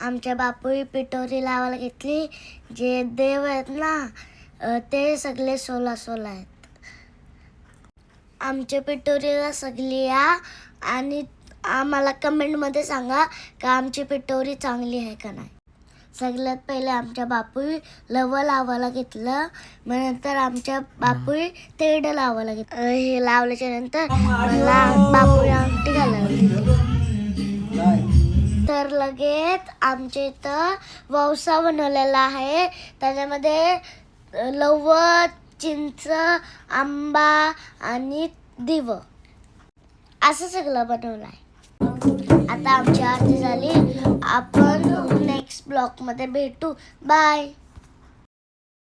आमच्या बापूही पिटोरी लावायला घेतली. जे देव आहेत ना ते सगळे सोला सोला आहेत. आमच्या पिटोरीला सगळी या आणि आम्हाला कमेंटमध्ये सांगा का आमची पिटोरी चांगली आहे का नाही. सगळ्यात पहिले आमच्या बापूई लव लावायला घेतलं. मग नंतर आमच्या बापूई तेड लावायला घेतलं. हे लावल्याच्या नंतर मला बापू तर लगेच आमच्या इथं वौसा बनवलेला आहे. त्याच्यामध्ये लव लवत चिंच आंबा आणि दिव. असं सगळं बनवलं आहे. आता आमची आरती झाली. आपण नेक्स्ट ब्लॉकमध्ये भेटू. बाय